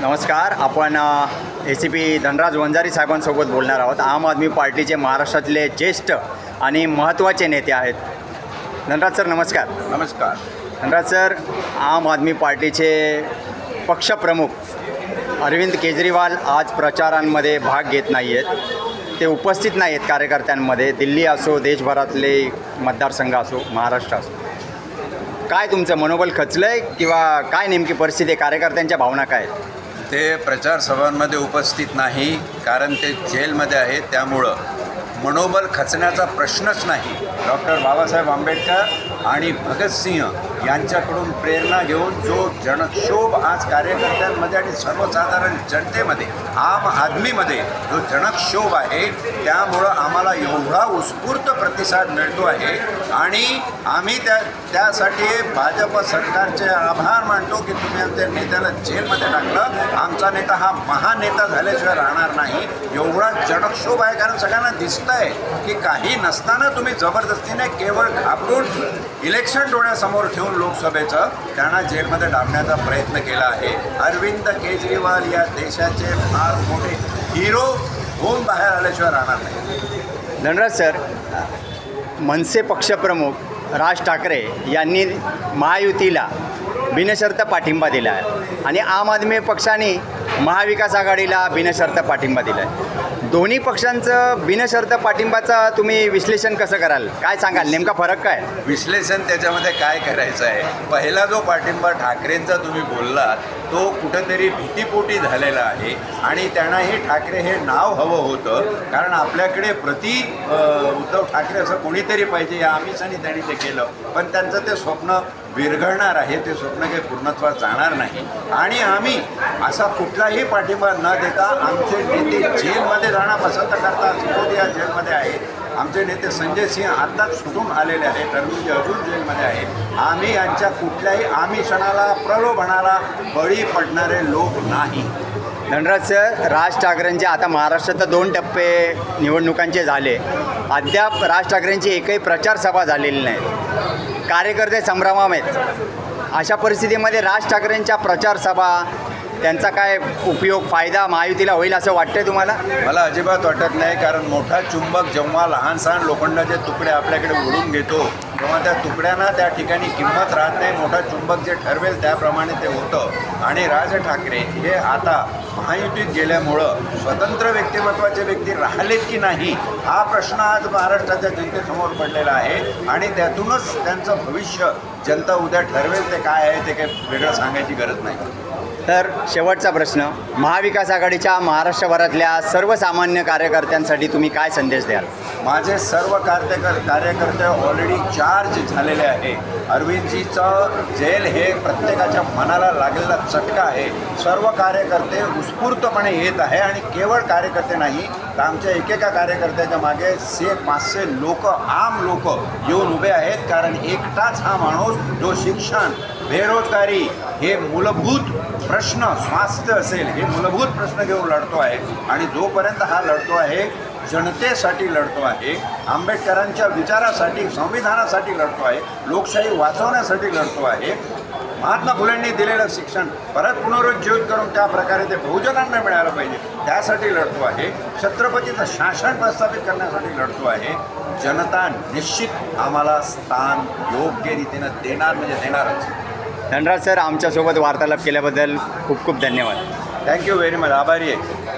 नमस्कार आपण A C P Dhanraj Vanjari साहेबांसोबत बोलणार आहोत. आम आदमी पार्टीचे महाराष्ट्रातले ज्येष्ठ आणि महत्त्वाचे नेते आहेत. धनराज सर नमस्कार. नमस्कार. धनराज सर आम आदमी पार्टीचे पक्षप्रमुख अरविंद केजरीवाल आज प्रचारांमध्ये भाग घेत नाही आहेत ते उपस्थित नाही आहेत कार्यकर्त्यांमध्ये. दिल्ली असो देशभरातले मतदारसंघ असो महाराष्ट्र असो. काय तुमचं मनोबल खचलं आहे किंवा काय नेमकी परिस्थिती आहे? कार्यकर्त्यांच्या भावना काय आहेत? ते प्रचार सभांमध्ये उपस्थित नाही कारण ते जेलमध्ये आहेत त्यामुळं. मनोबल खचण्याचा प्रश्नच नाही. डॉक्टर बाबासाहेब आंबेडकर आणि भगतसिंह यांच्याकडून प्रेरणा घेऊन जो जनक्षोभ आज कार्यकर्त्यांमध्ये आणि सर्वसाधारण जनतेमध्ये आम आदमीमध्ये जो जनक्षोभ आहे त्यामुळं आम्हाला एवढा उत्स्फूर्त प्रतिसाद मिळतो आहे. आणि आम्ही त्या त्यासाठी भाजप सरकारचे आभार मानतो की तुम्ही आमच्या नेत्याला जेलमध्ये टाकलं. आमचा नेता हा महान नेता झाल्याशिवाय राहणार नाही. एवढा जनक्षोभ आहे कारण सगळ्यांना दिसतं आहे की काही नसताना तुम्ही जबरदस्तीने केवळ घाबरून इलेक्शन डोळ्यासमोर ठेवून लोकसभेचं त्यांना जेलमध्ये डांबण्याचा प्रयत्न केला आहे. अरविंद केजरीवाल या देशाचे फार मोठे हिरो होऊन बाहेर आल्याशिवाय राहणार नाही. धनराज सर मनसे पक्षप्रमुख राज ठाकरे यांनी महायुतीला बिनशर्त पाठिंबा दिला आहे आणि आम आदमी पक्षाने महाविकास आघाडीला बिनशर्त पाठिंबा दिला आहे दोन्ही पक्षांचं बिनशर्त पाठिंबाचं तुम्ही विश्लेषण कसं कराल? काय सांगाल? नेमका फरक काय? विश्लेषण त्याच्यामध्ये काय करायचं आहे? पहिला जो पाठिंबा ठाकरेंचा तुम्ही बोललात तो कुठंतरी भीतीपोटी झालेला आहे आणि त्यांनाही ठाकरे हे नाव हवं होतं. कारण आपल्याकडे प्रति उद्धव ठाकरे असं कोणीतरी पाहिजे या आमिषाने त्यांनी ते केलं. पण त्यांचं ते स्वप्न विरघळणार आहे ते स्वप्न काही पूर्णत्वात जाणार नाही. आणि आम्ही असा कुठलाही पाठिंबा न देता आमचे नेते जेलमध्ये जाणं पसंत करतात सिसोदिया जेलमध्ये आहेत. आमचे नेते संजय सिंह आत्ताच सुटून आलेले आहेत. तरबुजी अजून जेलमध्ये आहेत. आम्ही यांच्या कुठल्याही आमिषणाला प्रलोभनाला बळी पडणारे लोक नाही. धनराज सर राज ठाकरेंचे आता महाराष्ट्रात दोन टप्पे निवडणुकांचे झाले. अद्याप राज ठाकरेंची एकही प्रचार सभा झालेली नाही. कार्यकर्ते संभ्रमाम आहेत. अशा परिस्थितीमध्ये राज ठाकरेंच्या प्रचार सभा त्यांचा काय उपयोग फायदा महायुतीला होईल असं वाटतंय तुम्हाला? मला अजिबात वाटत नाही कारण मोठा चुंबक जेव्हा लहान सहान लोखंडाचे तुकडे आपल्याकडे ओढून घेतो तेव्हा त्या तुकड्यांना त्या ठिकाणी किंमत राहत नाही. मोठा चुंबक जे ठरवेल त्याप्रमाणे ते होतं. आणि राज ठाकरे हे आता महायुतीत गेल्यामुळं स्वतंत्र व्यक्तिमत्वाचे व्यक्ती राहिलेत की नाही हा प्रश्न आज महाराष्ट्राच्या जनतेसमोर पडलेला आहे. आणि त्यातूनच त्यांचं भविष्य जनता उद्या ठरवेल ते काय आहे ते काही वेगळं सांगायची गरज नाही. तर शेवटचा प्रश्न महाविकास आघाडीच्या महाराष्ट्रभरातल्या सर्वसामान्य कार्यकर्त्यांसाठी तुम्ही काय संदेश द्याल? माझे सर्व कार्यकर कार्यकर्ते ऑलरेडी चार्ज झालेले आहे. अरविंदजीचं जेल हे प्रत्येकाच्या मनाला लागलेला चटका आहे. सर्व कार्यकर्ते उत्स्फूर्तपणे येत आहे आणि केवळ कार्यकर्ते नाही तर आमच्या एकेका कार्यकर्त्याच्या मागे से पाचशे लोक आम लोक येऊन उभे आहेत. कारण एकटाच हा माणूस जो शिक्षण बेरोजगारी हे मूलभूत प्रश्न स्वास्थ्य असेल हे मूलभूत प्रश्न घेऊन लढतो आहे. आणि जोपर्यंत हा लढतो आहे जनतेसाठी लढतो आहे आंबेडकरांच्या विचारासाठी संविधानासाठी लढतो आहे लोकशाही वाचवण्यासाठी लढतो आहे. महात्मा फुलेंनी दिलेलं शिक्षण परत पुनरुज्जीवित करून त्या प्रकारे ते बहुजनांना मिळालं पाहिजे त्यासाठी लढतो आहे. छत्रपतीचं शासन प्रस्थापित करण्यासाठी लढतो आहे. जनता निश्चित आम्हाला स्थान योग्य रीतीनं देणार म्हणजे देणारच. धनराज सर आमच्यासोबत वार्तालाप केल्याबद्दल खूप खूप धन्यवाद. थँक्यू व्हेरी मच आभारी आहे.